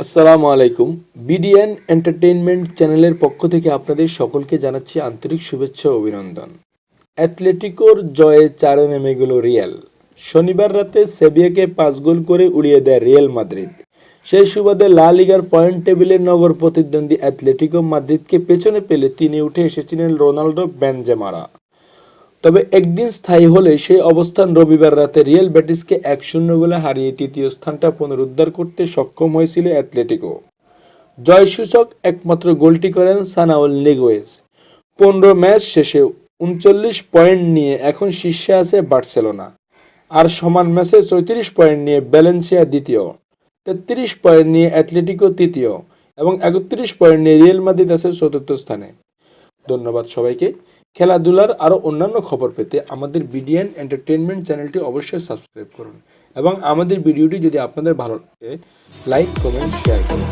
আসসালামু আলাইকুম। BDN entertainment চ্যানেলের পক্ষ থেকে আপনাদের সকলকে জানাচ্ছি আন্তরিক শুভেচ্ছা অভিনন্দন। অ্যাটলেটিকোর জয়ে চারে নেমে গেল রিয়াল। শনিবার রাতে সেভিয়াকে পাঁচ গোল করে উড়িয়ে দেয় রিয়াল মাদ্রিদ। সেই সুবাদে লা লিগার পয়েন্ট টেবিলের নগর প্রতিদ্বন্দ্বী অ্যাটলেটিকো মাদ্রিদকে পেছনে পেলে তিনি উঠে এসেছিলেন রোনাল্ডো বেনজেমারা। তবে একদিন স্থায়ী হলে সেই অবস্থান রবিবার রাতে রিয়াল ব্যাটিসকে এক শূন্য গোলে হারিয়ে তৃতীয় স্থানটা পুনরুদ্ধার করতে সক্ষম হয়েছিল অ্যাটলেটিকো। জয়সূচক একমাত্র গোলটি করেন সানাউল নিগোয়েস। পনেরো ম্যাচ শেষে উনচল্লিশ পয়েন্ট নিয়ে এখন শীর্ষে আছে বার্সেলোনা। আর সমান ম্যাচে চৌত্রিশ পয়েন্ট নিয়ে ব্যালেন্সিয়া দ্বিতীয়, তেত্রিশ পয়েন্ট নিয়ে অ্যাটলেটিকো তৃতীয় এবং একত্রিশ পয়েন্ট নিয়ে রিয়েল মাদ্রিদ আছে চতুর্থ স্থানে। ধন্যবাদ সবাইকে। খেলাধুলার আরও অন্যান্য খবর পেতে আমাদের বিডিএন এন্টারটেনমেন্ট চ্যানেলটি অবশ্যই সাবস্ক্রাইব করুন এবং আমাদের ভিডিওটি যদি আপনাদের ভালো লাগে, লাইক, কমেন্ট শেয়ার করুন।